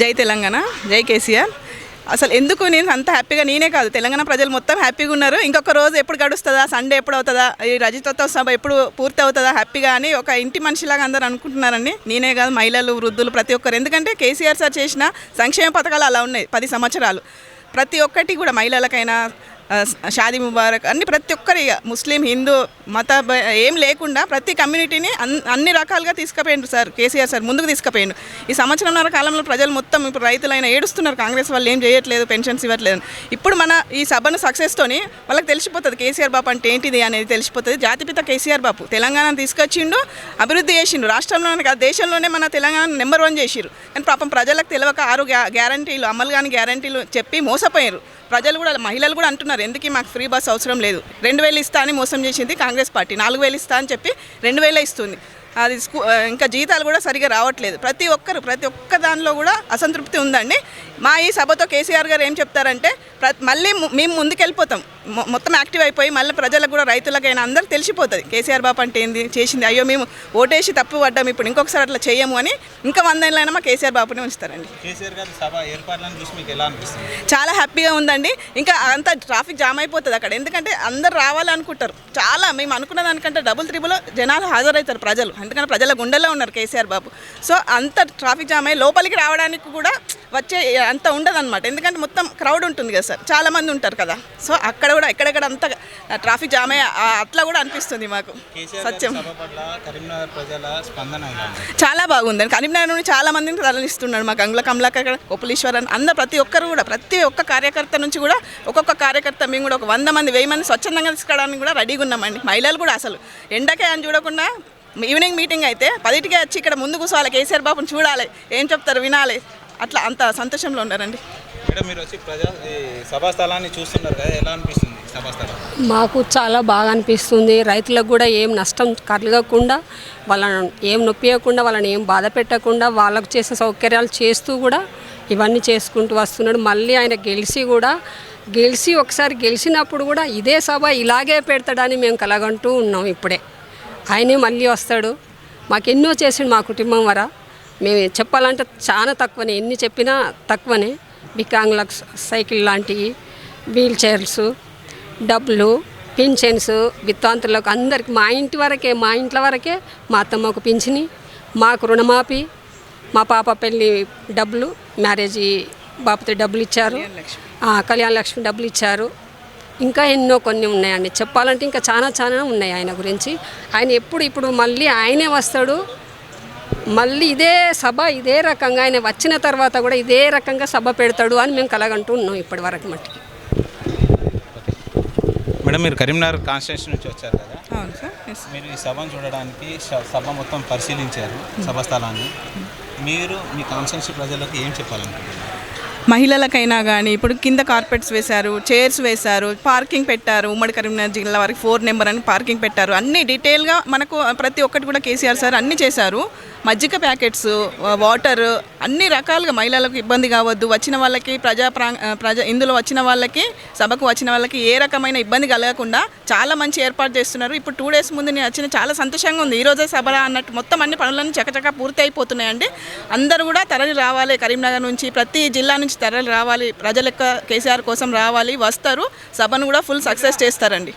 జై తెలంగాణ జై కేసీఆర్. అసలు ఎందుకు నేను అంత హ్యాపీగా నేనే కాదు తెలంగాణ ప్రజలు మొత్తం హ్యాపీగా ఉన్నారు. ఇంకొక రోజు ఎప్పుడు గడుస్తుందా సండే ఎప్పుడు అవుతుందా ఈ రజతోత్సవ సభ ఎప్పుడు పూర్తి అవుతుందా హ్యాపీగా అని ఒక ఇంటి మనిషిలాగా అందరూ అనుకుంటున్నారండి. నేనే కాదు మహిళలు వృద్ధులు ప్రతి ఒక్కరు. ఎందుకంటే కేసీఆర్ సార్ చేసిన సంక్షేమ పథకాలు అలా ఉన్నాయి పది సంవత్సరాలు. ప్రతి ఒక్కటి కూడా మహిళలకైనా షాదీ ముబారక్ అన్ని ప్రతి ఒక్కరి ముస్లిం హిందూ మత ఏం లేకుండా ప్రతి కమ్యూనిటీని అన్ని రకాలుగా తీసుకుపోయిండు సార్ కేసీఆర్ సార్ ముందుకు తీసుకుపోయిండు. ఈ సంవత్సరంన్నర కాలంలో ప్రజలు మొత్తం ఇప్పుడు రైతులైన ఏడుస్తున్నారు కాంగ్రెస్ వాళ్ళు ఏం చేయట్లేదు పెన్షన్స్ ఇవ్వట్లేదు. ఇప్పుడు మన ఈ సభను సక్సెస్తోని వాళ్ళకి తెలిసిపోతుంది కేసీఆర్ బాబు అంటే ఏంటిది అనేది తెలిసిపోతుంది. జాతిపిత కేసీఆర్ బాబు తెలంగాణ తీసుకొచ్చిండు అభివృద్ధి చేసిండు. రాష్ట్రంలోనే కాదు దేశంలోనే మన తెలంగాణ నెంబర్ వన్ చేసిరు కానీ పాపం ప్రజలకు తెలియక ఆరు గ్యా- గ్యారంటీలు అమలు కాని గ్యారంటీలు చెప్పి మోసపోయారు ప్రజలు కూడా మహిళలు కూడా అంటున్నారు ఎందుకు మాకు ఫ్రీ బస్ అవసరం లేదు? రెండు వేలు ఇస్తా అని మోసం చేసింది కాంగ్రెస్ పార్టీ. నాలుగు వేలు ఇస్తా అని చెప్పి రెండు వేలే ఇస్తుంది. అది స్కూ ఇంకా జీతాలు కూడా సరిగా రావట్లేదు. ప్రతి ఒక్కరు ప్రతి ఒక్క దానిలో కూడా అసంతృప్తి ఉందండి. మా ఈ సభతో కేసీఆర్ గారు ఏం చెప్తారంటే ప్ర మళ్ళీ మేము ముందుకెళ్ళిపోతాం. మొత్తం యాక్టివ్ అయిపోయి మళ్ళీ ప్రజలకు కూడా రైతులకైనా అందరికి తెలిసిపోతుంది. కేసీఆర్ బాబు అంటే ఏంది? చేసింది. అయ్యో మేము ఓటేసి తప్పు పడ్డాం ఇప్పుడు ఇంకొకసారి అట్లా చేయము అని ఇంకా వందేళ్ళైనా మా కేసీఆర్ బాబుని ఉంచుతారండి. కేసీఆర్ గారి సభ ఏర్పాట్లను చూసి మీకు ఎలా అనిపిస్తుంది? చాలా హ్యాపీగా ఉందండి. ఇంకా అంత ట్రాఫిక్ జామ్ అయిపోతుంది అక్కడ. ఎందుకంటే అందరు రావాలనుకుంటారు. చాలా మేము అనుకున్న దానికంటే డబుల్ త్రిబుల్ జనాలు హాజరవుతారు ప్రజలు. ఎందుకంటే ప్రజల గుండెల్లో ఉన్నారు కేసీఆర్ బాబు. సో అంత ట్రాఫిక్ జామ్ అయ్యి లోపలికి రావడానికి కూడా వచ్చే అంత ఉండదు అనమాట ఎందుకంటే మొత్తం క్రౌడ్ ఉంటుంది కదా సార్. చాలా మంది ఉంటారు కదా. సో అక్కడ కూడా ఎక్కడెక్కడ అంత ట్రాఫిక్ జామ్ అయ్యి అట్లా కూడా అనిపిస్తుంది మాకు. సత్యం? చాలా బాగుంది కరీంనగర్ నుండి చాలా మందిని తరలిస్తున్నాడు మా గంగుల కమలాకర్ కొప్పులీశ్వరన్ అందరు ప్రతి ఒక్కరు కూడా ప్రతి ఒక్క కార్యకర్త నుంచి కూడా ఒక్కొక్క కార్యకర్త మేము కూడా ఒక వంద మంది వెయ్యి మంది స్వచ్ఛందంగా తీసుకురావడానికి కూడా రెడీగా ఉన్నామండి. మహిళలు కూడా అసలు ఎండకే అని చూడకుండా ఈవినింగ్ మీటింగ్ అయితే పదిటికే వచ్చి ఇక్కడ ముందు కూర్చోవాలి కేసీఆర్ బాబుని చూడాలి ఏం చెప్తారు వినాలి. అట్లా అంత సంతోషంలో ఉన్నారండి. ఇక్కడ మీరు వచ్చి ప్రజా ఈ సభా స్థలాన్ని చూస్తున్నారు కదా ఎలా అనిపిస్తుంది ఈ సభా స్థలం? మాకు చాలా బాగా అనిపిస్తుంది. రైతులకు కూడా ఏం నష్టం కలగకుండా వాళ్ళని ఏం నొప్పియకుండా వాళ్ళని ఏం బాధ పెట్టకుండా వాళ్ళకు చేసే సౌకర్యాలు చేస్తూ కూడా ఇవన్నీ చేసుకుంటూ వస్తున్నాడు. మళ్ళీ ఆయన గెలిచి కూడా గెలిచి ఒకసారి గెలిచినప్పుడు కూడా ఇదే సభ ఇలాగే పెడతాడని మేము కలగంటూ ఉన్నాం ఇప్పుడే. ఆయనే మళ్ళీ వస్తాడు. మాకు ఎన్నో చేసిండు మా కుటుంబం వర. మేము చెప్పాలంటే చాలా తక్కువనే. ఎన్ని చెప్పినా తక్కువనే. వికలాంగులకు సైకిల్ లాంటివి వీల్ చైర్స్ డబ్బులు పింఛన్స్ విత్తాంతులకు అందరికి మా ఇంటి వరకే మా ఇంట్ల వరకే మా అత్తమ్మకు పింఛని మాకు రుణమాఫీ మా పాప పెళ్ళి డబ్బులు మ్యారేజీ బాపతి డబ్బులు ఇచ్చారు కళ్యాణ లక్ష్మి డబ్బులు ఇచ్చారు ఇంకా ఎన్నో కొన్ని ఉన్నాయండి. చెప్పాలంటే ఇంకా చాలా చాలా ఉన్నాయి ఆయన గురించి. ఆయన ఎప్పుడు ఇప్పుడు మళ్ళీ ఆయనే వస్తాడు. మళ్ళీ ఇదే సభ ఇదే రకంగా ఆయన వచ్చిన తర్వాత కూడా ఇదే రకంగా సభ పెడతాడు అని మేము కలగంటూ ఉన్నాం ఇప్పటి వరకు మట్టికి. మేడం మీరు కరీంనగర్ కాన్స్టిట్యూషన్ నుంచి వచ్చారు కదా? అవును సార్ ఎస్. మీరు ఈ సభను చూడడానికి సభ మొత్తం పరిశీలించారు సభ స్థలాన్ని. మీరు మీ కాన్స్టిట్యూన్సీ ప్రజలకు ఏం చెప్పాలనుకుంటున్నారు? మహిళలకైనా కానీ ఇప్పుడు కింద కార్పెట్స్ వేశారు చైర్స్ వేశారు పార్కింగ్ పెట్టారు ఉమ్మడి కరీంనగర్ జిల్లా వారికి ఫోర్ నెంబర్ అని పార్కింగ్ పెట్టారు. అన్ని డీటెయిల్గా మనకు ప్రతి ఒక్కటి కూడా కేసీఆర్ సార్ అన్ని చేశారు. మజ్జిగ ప్యాకెట్స్ వాటర్ అన్ని రకాలుగా మహిళలకు ఇబ్బంది కావద్దు. వచ్చిన వాళ్ళకి ప్రజా ప్రా ప్రజా ఇందులో వచ్చిన వాళ్ళకి సభకు వచ్చిన వాళ్ళకి ఏ రకమైన ఇబ్బంది కలగకుండా చాలా మంచి ఏర్పాటు చేస్తున్నారు. ఇప్పుడు టూ డేస్ ముందు నేను వచ్చిన చాలా సంతోషంగా ఉంది. ఈరోజే సభ అన్నట్టు మొత్తం అన్ని పనులన్నీ చకచక పూర్తి అయిపోతున్నాయండి అందరూ కూడా తరలి రావాలి కరీంనగర్ నుంచి. ప్రతి జిల్లా నుంచి తరలి రావాలి. ప్రజల కేసీఆర్ కోసం రావాలి. వస్తారు. సభను కూడా ఫుల్ సక్సెస్ చేస్తారండి.